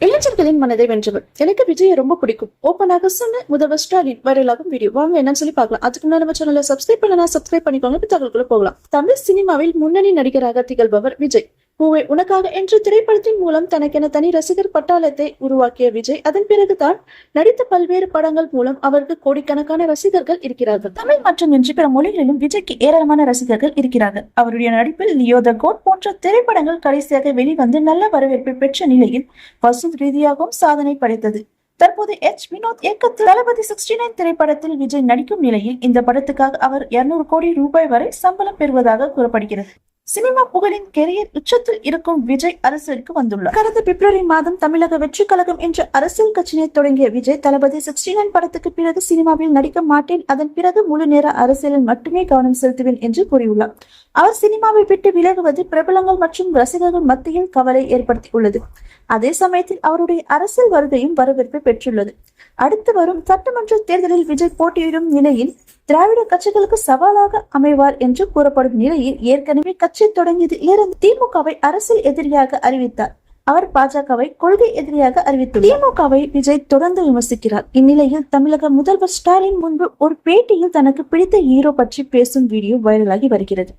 இளைஞர்களின் மனதை வென்றவர். எனக்கு விஜயை ரொம்ப பிடிக்கும். ஓப்பனாக சொன்ன முதல்வர் ஸ்டாலின் வைரலாகும் வீடியோ வாங்க என்னன்னு சொல்லி பார்க்கலாம். அதுக்கு முன்னாடி நம்ம சேனலை சப்ஸ்கிரைப் பண்ணலாம் சப்ஸ்கிரைப் பண்ணிக்கோங்க. இப்ப தகவல்குள்ள போகலாம். தமிழ் சினிமாவில் முன்னணி நடிகராக திகழ்பவர் விஜய். பூவை உனக்காக என்ற திரைப்படத்தின் மூலம் தனக்கென தனி ரசிகர் பட்டாளத்தை உருவாக்கிய விஜய் அதன் பிறகுதான் நடித்த பல்வேறு படங்கள் மூலம் அவருக்கு கோடிக்கணக்கான ரசிகர்கள் இருக்கிறார்கள். தமிழ் மற்றும் என்று பிற மொழிகளிலும் விஜய்க்கு ஏராளமான ரசிகர்கள் இருக்கிறார்கள். அவருடைய நடிப்பில் லியோ த கோட் போன்ற திரைப்படங்கள் கடைசியாக வெளிவந்து நல்ல வரவேற்பை பெற்ற நிலையில் வசூல் ரீதியாகவும் சாதனை படைத்தது. தற்போது எச். வினோத் இயக்கத்தில் தளபதி சிக்ஸ்டி நைன் திரைப்படத்தில் விஜய் நடிக்கும் நிலையில் இந்த படத்துக்காக அவர் 200 கோடி ரூபாய் வரை சம்பளம் பெறுவதாக கூறப்படுகிறது. சினிமா புகழின் கெரியர் உச்சத்தில் இருக்கும் விஜய் அரசியலுக்கு வந்துள்ளார். கடந்த பிப்ரவரி மாதம் தமிழக வெற்றி கழகம் என்ற அரசியல் கட்சியை தொடங்கிய விஜய் தளபதி சிக்ஸ்டி நைன் படத்துக்கு பிறகு சினிமாவில் நடிக்க மாட்டேன். அதன் பிறகு முழு நேர அரசியலில் மட்டுமே கவனம் செலுத்துவேன் என்று கூறியுள்ளார். அவர் சினிமாவை விட்டு விலகுவது பிரபலங்கள் மற்றும் ரசிகர்கள் மத்தியில் கவலை ஏற்படுத்தியுள்ளது. அதே சமயத்தில் அவருடைய அரசியல் வருகையும் வரவேற்பை பெற்றுள்ளது. அடுத்து வரும் சட்டமன்ற தேர்தலில் விஜய் போட்டியிடும் நிலையில் திராவிட கட்சிகளுக்கு சவாலாக அமைவார் என்று கூறப்படும் நிலையில் ஏற்கனவே கட்சி தொடங்கியதில் இருந்து திமுகவை அரசியல் எதிரியாக அறிவித்தார். அவர் பாஜகவை கொள்கை எதிரியாக அறிவித்துள்ளார். திமுகவை விஜய் தொடர்ந்து விமர்சிக்கிறார். இந்நிலையில் தமிழக முதல்வர் ஸ்டாலின் முன்பு ஒரு பேட்டியில் தனக்கு பிடித்த ஹீரோ பற்றி பேசும் வீடியோ வைரலாகி வருகிறது.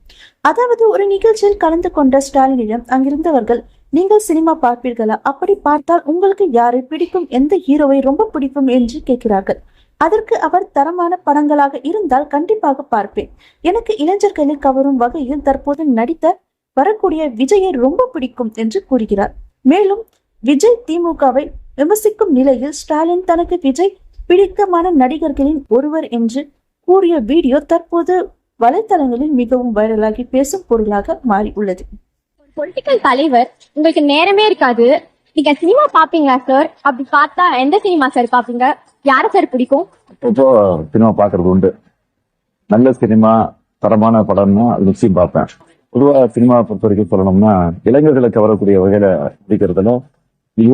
அதாவது ஒரு நிகழ்ச்சியில் கலந்து கொண்ட ஸ்டாலினிடம் அங்கிருந்தவர்கள் நீங்கள் சினிமா பார்ப்பீர்களா? அப்படி பார்த்தால் உங்களுக்கு யாரை பிடிக்கும்? எந்த ஹீரோவை ரொம்ப பிடிக்கும்? என்று கேட்கிறார்கள். அதற்கு அவர் தரமான படங்களாக இருந்தால் கண்டிப்பாக பார்ப்பேன். எனக்கு இளைஞர்களை கவரும் வகையில் தற்போது நடித்த வரக்கூடிய விஜயை ரொம்ப பிடிக்கும் என்று கூறுகிறார். மேலும் விஜய் திமுகவை விமர்சிக்கும் நிலையில் ஸ்டாலின் தனக்கு விஜய் பிடித்தமான நடிகர்களின் ஒருவர் என்று கூறிய வீடியோ தற்போது வலைத்தளங்களில் மிகவும் வைரலாகி பேசும் பொருளாக மாறி உள்ளது பொலிட்டிக்கல் தலைவர் உங்களுக்கு நேரமே இருக்காது. நீங்க சினிமா பாப்பீங்களா சார் அப்படி பார்த்தா எந்த சினிமா சார் பாப்பீங்க யார சார் பிடிக்கும்? இப்போ சினிமா பாக்குறது உண்டு. நல்ல சினிமா தரமான படம்னா அது நிச்சயம் பார்ப்பேன். பொதுவா சினிமா பொறுத்த வரைக்கும் சொல்லணும்னா இளைஞர்களை கவரக்கூடிய வகையில பிடிக்கிறதுல மிக